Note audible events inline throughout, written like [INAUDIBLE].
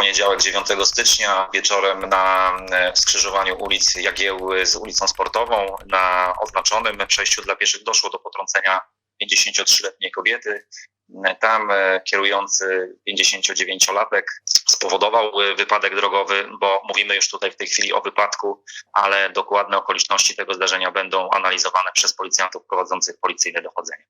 poniedziałek 9 stycznia wieczorem na e, skrzyżowaniu ulic Jagiełły z ulicą Sportową na oznaczonym przejściu dla pieszych doszło do potrącenia 53-letniej kobiety. E, Tam e, kierujący 59-latek spowodował wypadek drogowy, bo mówimy już tutaj w tej chwili o wypadku, ale dokładne okoliczności tego zdarzenia będą analizowane przez policjantów prowadzących policyjne dochodzenie.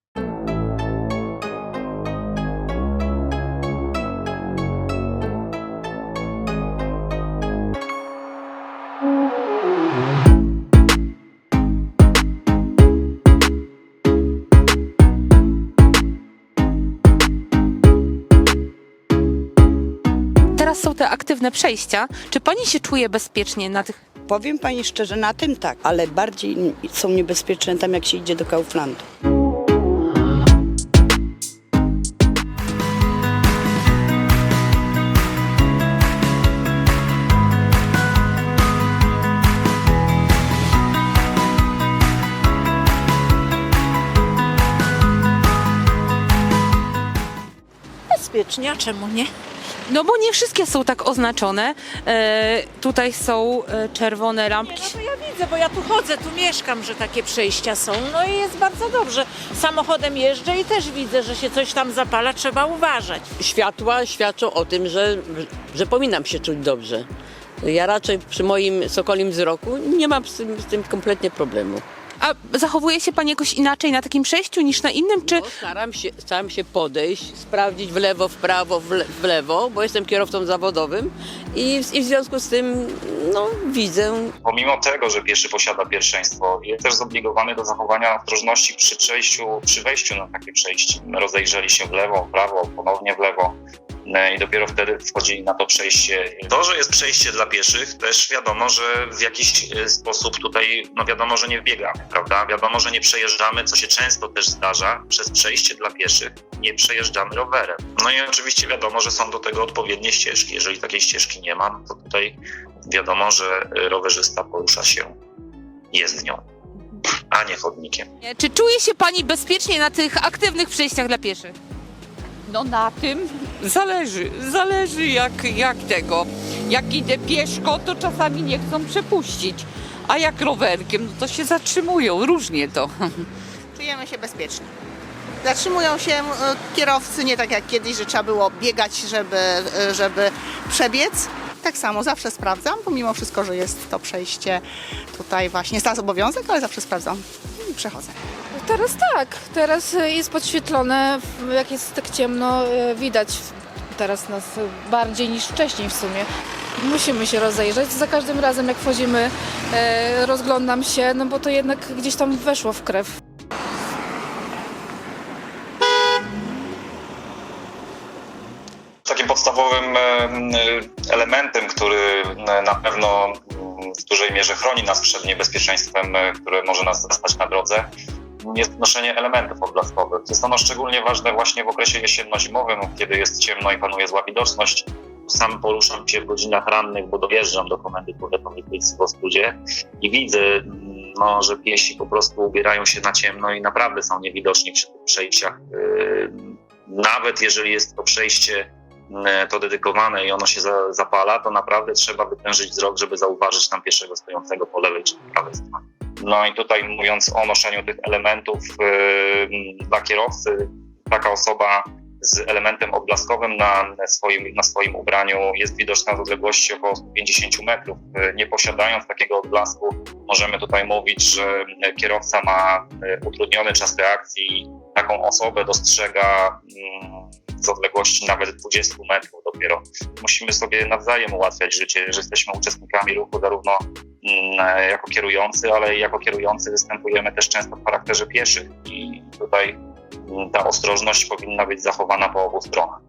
Teraz są te aktywne przejścia. Czy pani się czuje bezpiecznie na tych Powiem pani szczerze, na tym tak, ale bardziej są niebezpieczne tam, jak się idzie do Kauflandu. Bezpiecznie, a czemu nie? No bo nie wszystkie są tak oznaczone. E, tutaj są e, czerwone Nie, lampki. no to ja widzę, bo ja tu chodzę, tu mieszkam, że takie przejścia są. No i jest bardzo dobrze. Samochodem jeżdżę i też widzę, że się coś tam zapala, trzeba uważać. światła świadczą o tym, że, że powinnam się czuć dobrze. Ja raczej przy moim sokolim wzroku nie mam z tym, z tym kompletnie problemu. A zachowuje się pani jakoś inaczej na takim przejściu niż na innym? Czy Bo staram, się, staram się podejść, sprawdzić w lewo, w prawo, w, le, w lewo, bo jestem kierowcą zawodowym i, w- i w związku z tym no, widzę Pomimo tego, że pieszy posiada pierwszeństwo, jest też zobligowany do zachowania ostrożności przy przejściu, przy wejściu na takie przejście. Rozejrzeli się w lewo, w prawo, ponownie w lewo i dopiero wtedy wchodzili na to przejście. To, że jest przejście dla pieszych, też wiadomo, że w jakiś e, sposób tutaj, no wiadomo, że nie wbiegamy, prawda? Wiadomo, że nie przejeżdżamy, co się często też zdarza, przez przejście dla pieszych nie przejeżdżamy rowerem. No i oczywiście wiadomo, że są do tego odpowiednie ścieżki. Jeżeli takiej ścieżki nie ma, no to tutaj wiadomo, że rowerzysta porusza się jezdnią, a nie chodnikiem. czy czuje się pani bezpiecznie na tych aktywnych przejściach dla pieszych? No na tym zależy, zależy jak, jak tego. Jak idę pieszko, to czasami nie chcą przepuścić, a jak rowerkiem, no to się zatrzymują, różnie to. [LAUGHS] Czujemy się bezpiecznie. Zatrzymują się e, kierowcy nie tak jak kiedyś, że trzeba było biegać, żeby, e, żeby przebiec. Tak samo zawsze sprawdzam, pomimo wszystko, że jest to przejście tutaj właśnie. Jest teraz obowiązek, ale zawsze sprawdzam i przechodzę. Teraz tak, teraz e, jest podświetlone, jak jest tak ciemno, e, widać teraz nas bardziej niż wcześniej w sumie. Musimy się rozejrzeć. Za każdym razem jak wchodzimy, e, rozglądam się, no bo to jednak gdzieś tam weszło w krew. Takim podstawowym elementem, który na pewno w dużej mierze chroni nas przed niebezpieczeństwem, które może nas zastać na drodze, jest noszenie elementów odblaskowych. Jest ono szczególnie ważne właśnie w okresie jesienno-zimowym, kiedy jest ciemno i panuje zła widoczność. Sam poruszam się w godzinach rannych, bo dojeżdżam do komendy powiatowej policji w Ostrudzie i widzę, mm, no, że piesi po prostu ubierają się na ciemno i naprawdę są niewidoczni przy tych przejściach. Yy, Nawet jeżeli jest to przejście mm, to dedykowane i ono się za, zapala, to naprawdę trzeba wytężyć wzrok, żeby zauważyć tam pieszego stojącego po lewej czy po prawej stronie. No i tutaj mówiąc o noszeniu tych elementów yy, dla kierowcy, taka osoba z elementem odblaskowym na swoim, na swoim ubraniu jest widoczna z odległości około 150 metrów. Yy, Nie posiadając takiego odblasku, możemy tutaj mówić, że kierowca ma utrudniony czas reakcji. Taką osobę dostrzega mm, z odległości nawet 20 metrów dopiero. Musimy sobie nawzajem ułatwiać życie, że jesteśmy uczestnikami ruchu zarówno jako kierujący, ale jako kierujący występujemy też często w charakterze pieszych i tutaj ta ostrożność powinna być zachowana po obu stronach.